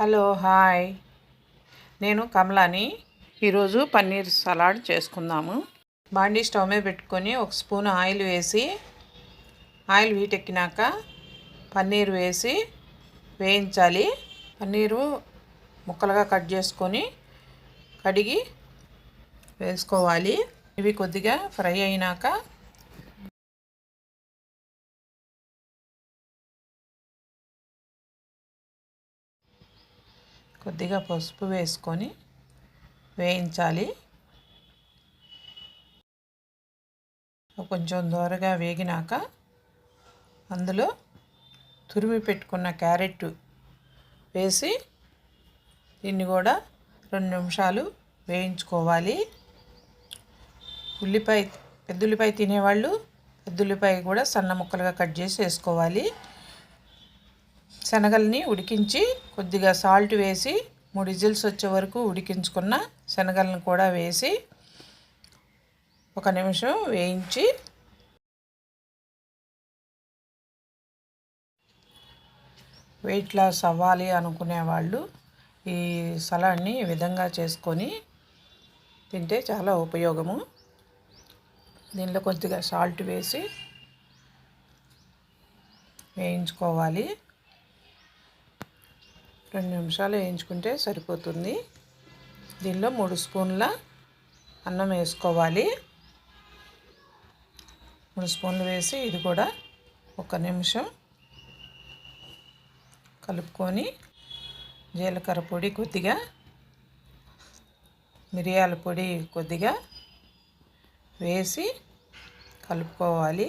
Hello hi. నేను కమలాని ఈరోజు paneer salad చేసుకుందాము. బాండీ స్టవ్ మీద పెట్టుకొని ఒక స్పూన్ ఆయిల్ వేసి ఆయిల్ వీటెక్కినాక పన్నీర్ వేసి వేయించాలి. పన్నీరు ముక్కలుగా కట్ చేసుకొని కడిగి వేసుకోవాలి. ఇవి కొద్దిగా ఫ్రై అయినాక కొద్దిగా పసుపు వేసుకొని వేయించాలి. కొంచెం దోరగా వేగినాక అందులో తురిమి పెట్టుకున్న క్యారెట్ వేసి దీన్ని కూడా రెండు నిమిషాలు వేయించుకోవాలి. ఉల్లిపాయ పెద్ద ఉల్లిపాయ తినేవాళ్ళు పెద్ద ఉల్లిపాయ కూడా సన్న ముక్కలుగా కట్ చేసి వేసుకోవాలి. శనగల్ని ఉడికించి కొద్దిగా సాల్ట్ వేసి మూడు విజిల్స్ వచ్చే వరకు ఉడికించుకున్న శనగలను కూడా వేసి ఒక నిమిషం వేయించి వెయిట్ లాస్ అవ్వాలి అనుకునే వాళ్ళు ఈ సలాడ్ని ఈ విధంగా చేసుకొని తింటే చాలా ఉపయోగము. దీనిలో కొద్దిగా సాల్ట్ వేసి వేయించుకోవాలి. రెండు నిమిషాలు వేయించుకుంటే సరిపోతుంది. దీనిలో మూడు స్పూన్ల అన్నం వేసుకోవాలి. మూడు స్పూన్లు వేసి ఇది కూడా ఒక నిమిషం కలుపుకొని జీలకర్ర పొడి కొద్దిగా మిరియాల పొడి కొద్దిగా వేసి కలుపుకోవాలి.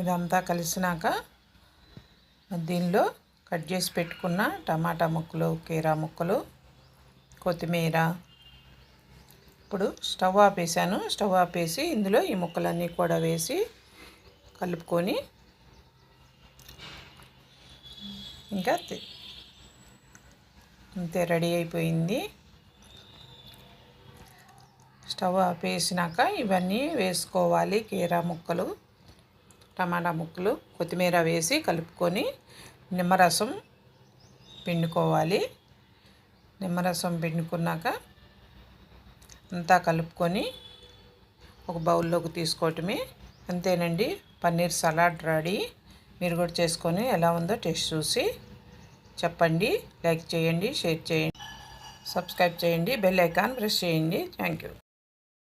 ఇదంతా కలిసినాక దీనిలో కట్ చేసి పెట్టుకున్న టమాటా ముక్కలు కీరా ముక్కలు కొత్తిమీర. ఇప్పుడు స్టవ్ ఆపేసాను స్టవ్ ఆపేసి ఇందులో ఈ ముక్కలన్నీ కూడా వేసి కలుపుకొని ఇంకా అంతే రెడీ అయిపోయింది. స్టవ్ ఆపేసినాక ఇవన్నీ వేసుకోవాలి కీరా ముక్కలు. టమాటా ముక్కలు కొత్తిమీర వేసి కలుపుకొని నిమ్మరసం పిండుకోవాలి. నిమ్మరసం పిండుకున్నాక అంతా కలుపుకొని ఒక బౌల్లోకి తీసుకోవటమే. అంతేనండి పన్నీర్ సలాడ్ రెడీ. మీరు కూడా చేసుకొని ఎలా ఉందో టేస్ట్ చూసి చెప్పండి లైక్ చేయండి షేర్ చేయండి సబ్స్క్రైబ్ చేయండి బెల్ ఐకాన్ ప్రెస్ చేయండి. Thank you.